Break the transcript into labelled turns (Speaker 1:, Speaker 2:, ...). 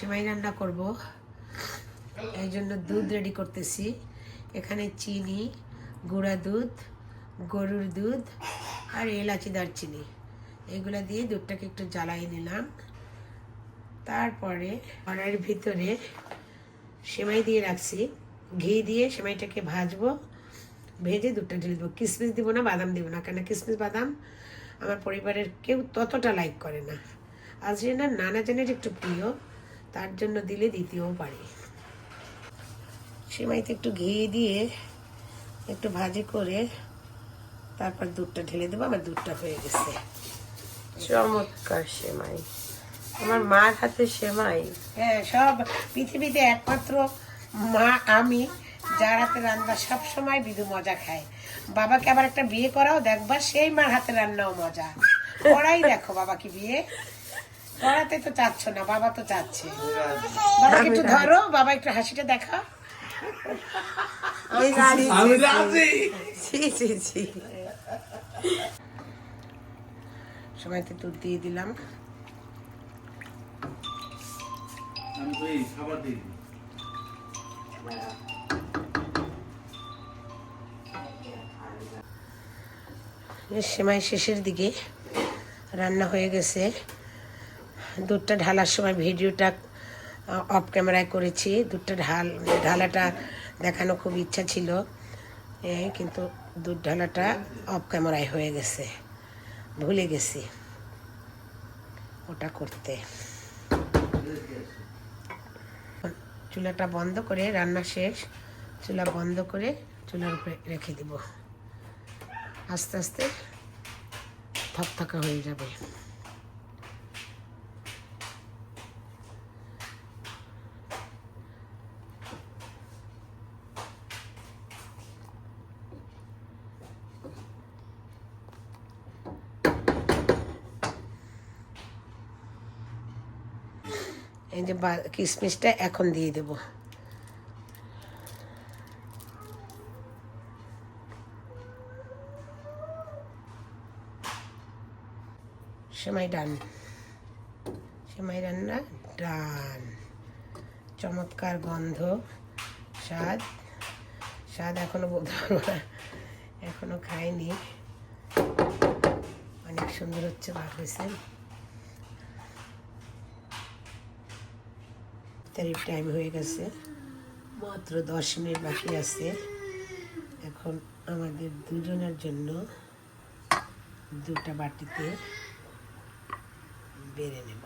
Speaker 1: সেমাই রান্না করব। এই জন্য দুধ রেডি করতেছি। এখানে চিনি, গুঁড়া দুধ, গরুর দুধ আর এলাচি দারচিনি। এগুলা দিয়ে দুধটাকে একটু জ্বালাই নিলাম। তারপরে কড়াইয়ের ভিতরে সেমাই দিয়ে রাখছি। ঘি দিয়ে সেমাইটাকে ভাজবো। ভেজে দুধটা ঢেলে দেবো। কিশমিশ দিব না, বাদাম দিব না। কেন কিশমিশ বাদাম আমার পরিবারের কেউ ততটা লাইক করে না। আজরিনার নানা জনের একটু প্রিয়। তার জন্য দিলে দিতেও পারি। সেমাইতে একটু ঘি দিয়ে একটু ভাজি করে তারপর দুধটা ঢেলে দেবো, আমার দুধটা হয়ে গেছে।
Speaker 2: চমৎকার সেমাই। আমার মার হাতে সেমাই।
Speaker 1: হ্যাঁ সব পৃথিবীতে একমাত্র মা, আমি যার হাতে রান্না সব সময় বিধু মজা খায়। বাবাকে আবার একটা বিয়ে করাও দেখবা, সেই মার হাতে রান্নাও মজা। করাই দেখো বাবাকে বিয়ে। করাতে তো চাচ্ছ না বাবা তো চাচ্ছে। বাবাকে একটু ধরো বাবা একটু হাসিটা দেখা। সময়তে দুধ দিয়ে দিলাম। সেমাই শেষের দিকে রান্না হয়ে গেছে। দুধটা ঢালার সময় ভিডিওটা অফ ক্যামেরায় করেছি। দুধটা ঢাল, ঢালাটা দেখানো খুব ইচ্ছা ছিল। কিন্তু দুধ ঢালাটা অফ ক্যামেরায় হয়ে গেছে। ভুলে গেছি ওটা করতে। চুলাটা বন্ধ করে রান্না শেষ। চুলা বন্ধ করে চুলার উপরে রেখে দিব। আস্তে আস্তে থকথকা হয়ে যাবে। এই যে কিশমিশটা এখন দিয়ে দেবো। সেমাই ডান। সেমাই রান্না ডান। চমৎকার গন্ধ, স্বাদ। স্বাদ এখনও বলতে পারব না এখনও খাইনি। অনেক সুন্দর হচ্ছে বার হয়েছে। তারিফ টাইম হয়ে গেছে। মাত্র দশ মিনিট বাকি আছে। এখন আমাদের দুজনের জন্য দুটা বাটিতে বেড়ে নেব।